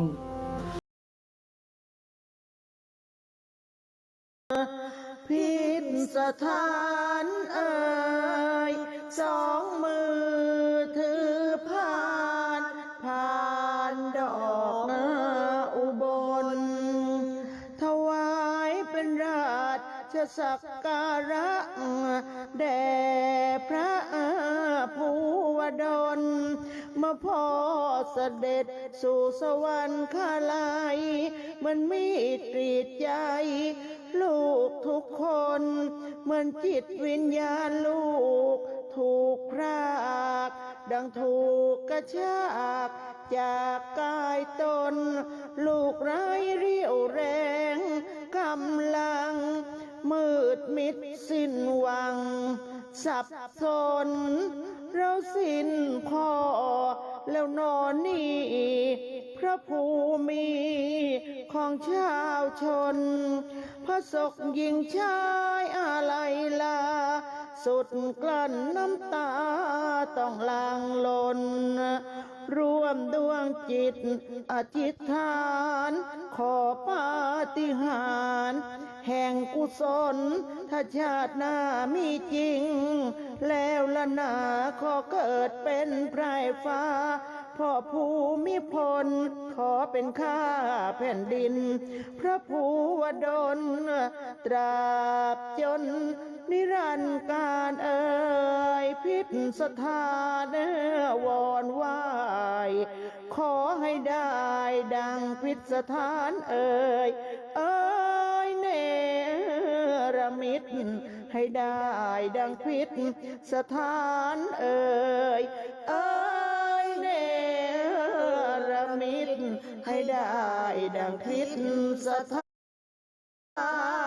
พิษสถานเอ่ยสองมือถือผ่านผ่านดอกนอุบล ถวายเป็นราชสักการะแด่พระภูวดล มาพอเสด็จสู่สวรรคาลัยมันมีกรีดใจลูกทุกคนเหมือนจิตวิญญาณลูก ถูกพราก ดังถูกกระชากจากกายตน ลูกไร้เรี่ยวแรงกำลัง มืดมิดสิ้นหวัง สับสน แล้วนอนนี่พระภูมิของชาวชน พระศกหญิงชายอะไรลา สุดกลั้นน้ำตาต้องลางลนร่วมดวงจิตอธิษฐานขอป ฏิหาห์แห่งกุศลถ้าชาติหน้ามีจริง แล้วละนาขอเกิดเป็นไพรฟ้าพ่อภูมิพล ขอเป็นข้าแผ่นดิน พระภูวดลตราบจน นิรันดร์การเอ่ยพิษสถานวอนไหว ขอให้ได้ดังพิษสถานเอ่ยเอ่ยเนรมิตให้ได้ดังพิษสถานเอ่ยเอ่ยเนรมิตให้ได้ดังพิษสถาน